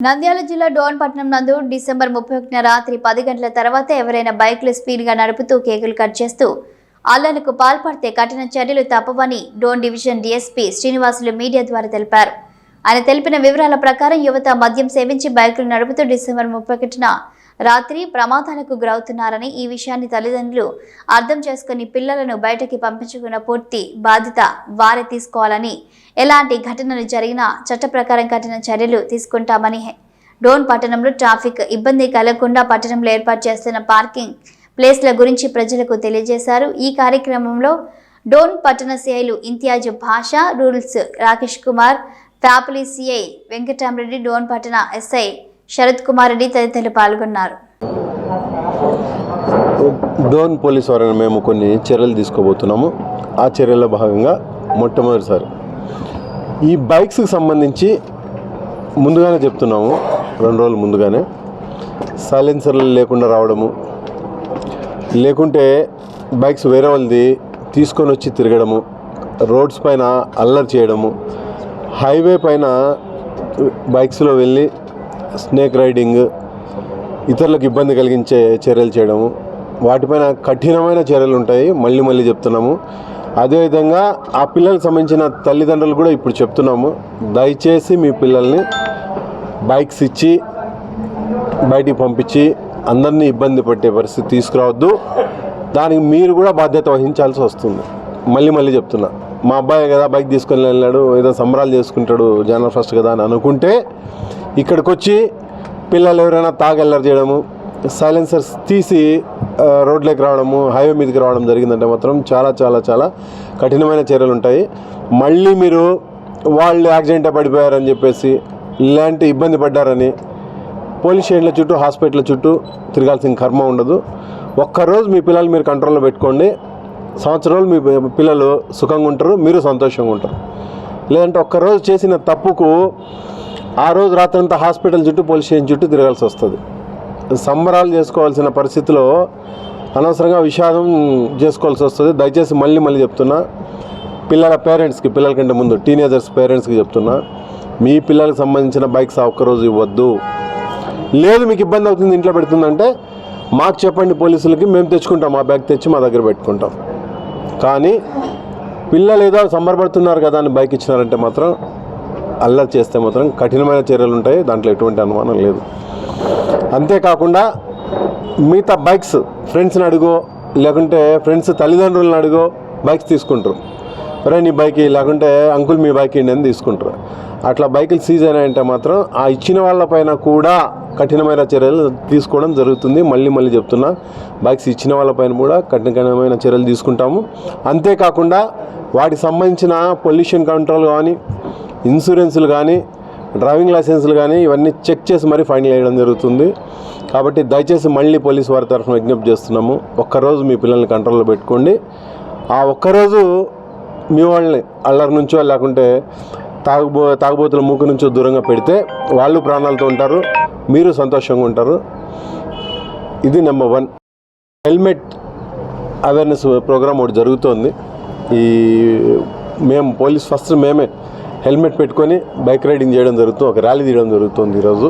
నంద్యాల జిల్లా డోన్ పట్టణం నందు డిసెంబర్ ముప్పై ఒకటిన రాత్రి పది గంటల తర్వాత ఎవరైనా బైక్లు స్పీడ్గా నడుపుతూ కేకులు కట్ చేస్తూ అల్లలకు పాల్పడితే కఠిన చర్యలు తప్పవని Dhone division DSP Srinivasulu media ద్వారా తెలిపారు. ఆయన తెలిపిన వివరాల ప్రకారం యువత మద్యం సేవించి బైకులు నడుపుతూ డిసెంబర్ ముప్పై ఒకటిన రాత్రి ప్రమాదాలకు గురవుతున్నారని ఈ విషయాన్ని తల్లిదండ్రులు అర్థం చేసుకుని పిల్లలను బయటకి పంపించుకున్న పూర్తి బాధ్యత వారే తీసుకోవాలని ఎలాంటి ఘటనలు జరిగినా చట్ట ప్రకారం కఠిన చర్యలు తీసుకుంటామని డోన్ పట్టణంలో ట్రాఫిక్ ఇబ్బంది కలగకుండా పట్టణంలో ఏర్పాటు చేస్తున్న పార్కింగ్ ప్లేస్ల గురించి ప్రజలకు తెలియజేశారు. ఈ కార్యక్రమంలో డోన్ పట్టణ సిఐలు ఇంతియాజ్ భాషా రూల్స్ రాకేష్ కుమార్ ఫ్యాపులి సిఐ వెంకటరామరెడ్డి డోన్ పట్టణ ఎస్ఐ శరత్ కుమార్ రెడ్డి తదితరులు పాల్గొన్నారు. డోన్ పోలీస్ వారిని మేము కొన్ని చర్యలు తీసుకోబోతున్నాము. ఆ చర్యల్లో భాగంగా మొట్టమొదటిసారి ఈ బైక్స్కి సంబంధించి ముందుగానే చెప్తున్నాము. రెండు రోజులు ముందుగానే సైలెన్సర్లు లేకుండా రావడము లేకుంటే బైక్స్ వేరే వాళ్ళది తీసుకొని వచ్చి తిరగడము రోడ్స్ పైన అల్లరి చేయడము హైవే పైన బైక్స్లో వెళ్ళి స్నేక్ రైడింగ్ ఇతరులకు ఇబ్బంది కలిగించే చర్యలు చేయడము వాటిపైన కఠినమైన చర్యలు ఉంటాయి మళ్ళీ మళ్ళీ చెప్తున్నాము. అదేవిధంగా ఆ పిల్లలకు సంబంధించిన తల్లిదండ్రులు కూడా ఇప్పుడు చెప్తున్నాము. దయచేసి మీ పిల్లల్ని బైక్స్ ఇచ్చి బయటికి పంపించి అందరినీ ఇబ్బంది పెట్టే పరిస్థితి తీసుకురావద్దు. దానికి మీరు కూడా బాధ్యత వహించాల్సి వస్తుంది. మళ్ళీ మళ్ళీ చెప్తున్నా. మా అబ్బాయి కదా బైక్ తీసుకొని వెళ్ళాడు ఏదో సంబరాలు చేసుకుంటాడు జనరల్ ఫస్ట్ కదా అని అనుకుంటే ఇక్కడికి వచ్చి పిల్లలు ఎవరైనా తాగెల్లరి చేయడము సైలెన్సర్స్ తీసి రోడ్లోకి రావడము హైవే మీదకి రావడం జరిగిందంటే మాత్రం చాలా చాలా చాలా కఠినమైన చర్యలు ఉంటాయి. మళ్ళీ మీరు వాళ్ళు యాక్సిడెంట్ పడిపోయారని చెప్పేసి ఇలాంటి ఇబ్బంది పడ్డారని పోలీస్ స్టేషన్ల చుట్టూ హాస్పిటల్ చుట్టూ తిరగాల్సిన కర్మ ఉండదు. ఒక్కరోజు మీ పిల్లలు మీరు కంట్రోల్లో పెట్టుకోండి. సంవత్సరాలు మీ పిల్లలు సుఖంగా ఉంటారు మీరు సంతోషంగా ఉంటారు. లేదంటే ఒక్కరోజు చేసిన తప్పుకు ఆ రోజు రాత్రంతా హాస్పిటల్ చుట్టూ పోలీస్ స్టేషన్ చుట్టూ తిరగాల్సి వస్తుంది. సంబరాలు చేసుకోవాల్సిన పరిస్థితిలో అనవసరంగా విషాదం చేసుకోవాల్సి వస్తుంది. దయచేసి మళ్ళీ మళ్ళీ చెప్తున్నా పిల్లల పేరెంట్స్కి పిల్లల కంటే ముందు టీనేజర్స్ పేరెంట్స్కి చెప్తున్నా మీ పిల్లలకు సంబంధించిన బైక్స్ ఒక్కరోజు ఇవ్వద్దు. లేదు మీకు ఇబ్బంది అవుతుంది ఇంట్లో పెడుతుందంటే మాకు చెప్పండి పోలీసులకి మేము తెచ్చుకుంటాం మా బ్యాగ్ తెచ్చి మా దగ్గర పెట్టుకుంటాం. కానీ పిల్లలు ఏదో సంబరపడుతున్నారు కదా అని బైక్ ఇచ్చినారంటే మాత్రం అల్లరి చేస్తే మాత్రం కఠినమైన చర్యలు ఉంటాయి దాంట్లో ఎటువంటి అనుమానం లేదు. అంతేకాకుండా మిగతా బైక్స్ ఫ్రెండ్స్ని అడుగో లేకుంటే ఫ్రెండ్స్ తల్లిదండ్రులను అడుగో బైక్స్ తీసుకుంటారు. రే నీ బైక్ లేకుంటే అంకుల్ మీ బైక్ ఇండి అని తీసుకుంటారు. అట్లా బైకులు సీజ్ అయినాయంటే మాత్రం ఆ ఇచ్చిన వాళ్ళపైన కూడా కఠినమైన చర్యలు తీసుకోవడం జరుగుతుంది. మళ్ళీ మళ్ళీ చెప్తున్నా బైక్స్ ఇచ్చిన వాళ్ళపైన కూడా కఠినమైన చర్యలు తీసుకుంటాము. అంతేకాకుండా వాటికి సంబంధించిన పొల్యూషన్ కంట్రోల్ కానీ ఇన్సూరెన్సులు కానీ డ్రైవింగ్ లైసెన్సులు కానీ ఇవన్నీ చెక్ చేసి మరీ ఫైన్ వేయడం జరుగుతుంది. కాబట్టి దయచేసి మళ్ళీ పోలీస్ వారి తరఫున విజ్ఞప్తి చేస్తున్నాము. ఒక్కరోజు మీ పిల్లల్ని కంట్రోల్లో పెట్టుకోండి. ఆ ఒక్కరోజు మీ వాళ్ళని అల్లరి నుంచో లేకుంటే తాగుబో తాగుబోతుల మూకు నుంచో దూరంగా పెడితే వాళ్ళు ప్రాణాలతో ఉంటారు మీరు సంతోషంగా ఉంటారు. ఇది number one. Helmet awareness programme ఒకటి జరుగుతోంది. ఈ మేము పోలీస్ ఫస్ట్ మేమే హెల్మెట్ పెట్టుకొని బైక్ రైడింగ్ చేయడం జరుగుతుంది ఒక ర్యాలీ తీయడం జరుగుతుంది ఈరోజు.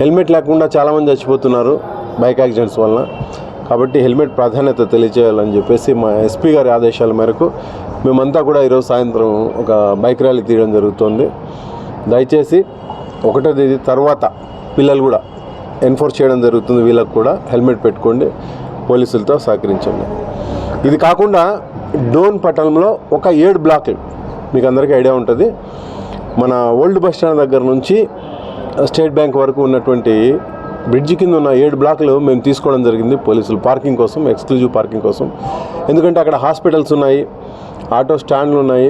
హెల్మెట్ లేకుండా చాలామంది చచ్చిపోతున్నారు బైక్ యాక్సిడెంట్స్ వలన. కాబట్టి హెల్మెట్ ప్రాధాన్యత తెలియజేయాలని చెప్పేసి మా ఎస్పీ గారి ఆదేశాల మేరకు మేమంతా కూడా ఈరోజు సాయంత్రం ఒక బైక్ ర్యాలీ తీయడం జరుగుతుంది. దయచేసి ఒకటో తేదీ తర్వాత పిల్లలు కూడా ఎన్ఫోర్స్ చేయడం జరుగుతుంది. వీళ్ళకు కూడా హెల్మెట్ పెట్టుకోండి. పోలీసులతో సహకరించండి. ఇది కాకుండా డోన్ పట్టణంలో ఒక ఏడు బ్లాక్లు మీకు అందరికీ ఐడియా ఉంటుంది. మన ఓల్డ్ బస్ స్టాండ్ దగ్గర నుంచి స్టేట్ బ్యాంక్ వరకు ఉన్నటువంటి బ్రిడ్జి కింద ఉన్న ఏడు బ్లాక్లు మేము తీసుకోవడం జరిగింది పోలీసులు. పార్కింగ్ కోసం ఎక్స్క్లూజివ్ పార్కింగ్ కోసం. ఎందుకంటే అక్కడ హాస్పిటల్స్ ఉన్నాయి ఆటో స్టాండ్లు ఉన్నాయి.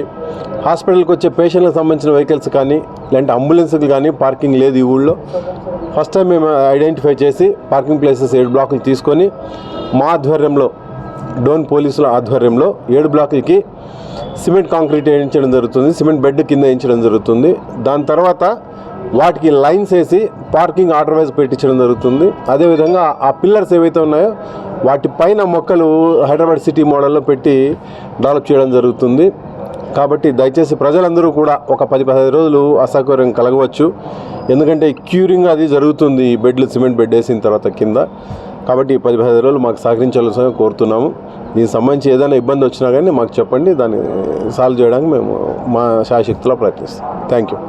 హాస్పిటల్కి వచ్చే పేషెంట్లకు సంబంధించిన వెహికల్స్ కానీ లేదంటే అంబులెన్స్కి కానీ పార్కింగ్ లేదు ఈ ఊళ్ళో. ఫస్ట్ టైం మేము ఐడెంటిఫై చేసి పార్కింగ్ ప్లేసెస్ ఏడు బ్లాకులు తీసుకొని మా ఆధ్వర్యంలో డోన్ పోలీసుల ఆధ్వర్యంలో ఏడు బ్లాకులకి సిమెంట్ కాంక్రీట్ వేయించడం జరుగుతుంది సిమెంట్ బెడ్ కింద వేయించడం జరుగుతుంది. దాని తర్వాత వాటికి లైన్స్ వేసి పార్కింగ్ ఆర్డర్ వైజ్ పెట్టించడం జరుగుతుంది. అదేవిధంగా ఆ పిల్లర్స్ ఏవైతే ఉన్నాయో వాటి పైన మొక్కలు హైదరాబాద్ సిటీ మోడల్లో పెట్టి డెవలప్ చేయడం జరుగుతుంది. కాబట్టి దయచేసి ప్రజలందరూ కూడా ఒక పది పదిహేను రోజులు అసౌకర్యం కలగవచ్చు. ఎందుకంటే క్యూరింగ్ అది జరుగుతుంది ఈ బెడ్లు సిమెంట్ బెడ్ వేసిన తర్వాత కింద. కాబట్టి పది పదిహేను రోజులు మాకు సహకరించాల్సిన కోరుతున్నాము. దీనికి సంబంధించి ఏదైనా ఇబ్బంది వచ్చినా కానీ మాకు చెప్పండి దాన్ని సాల్వ్ చేయడానికి మేము మా శాశక్తిలో ప్రయత్నిస్తాం. Thank you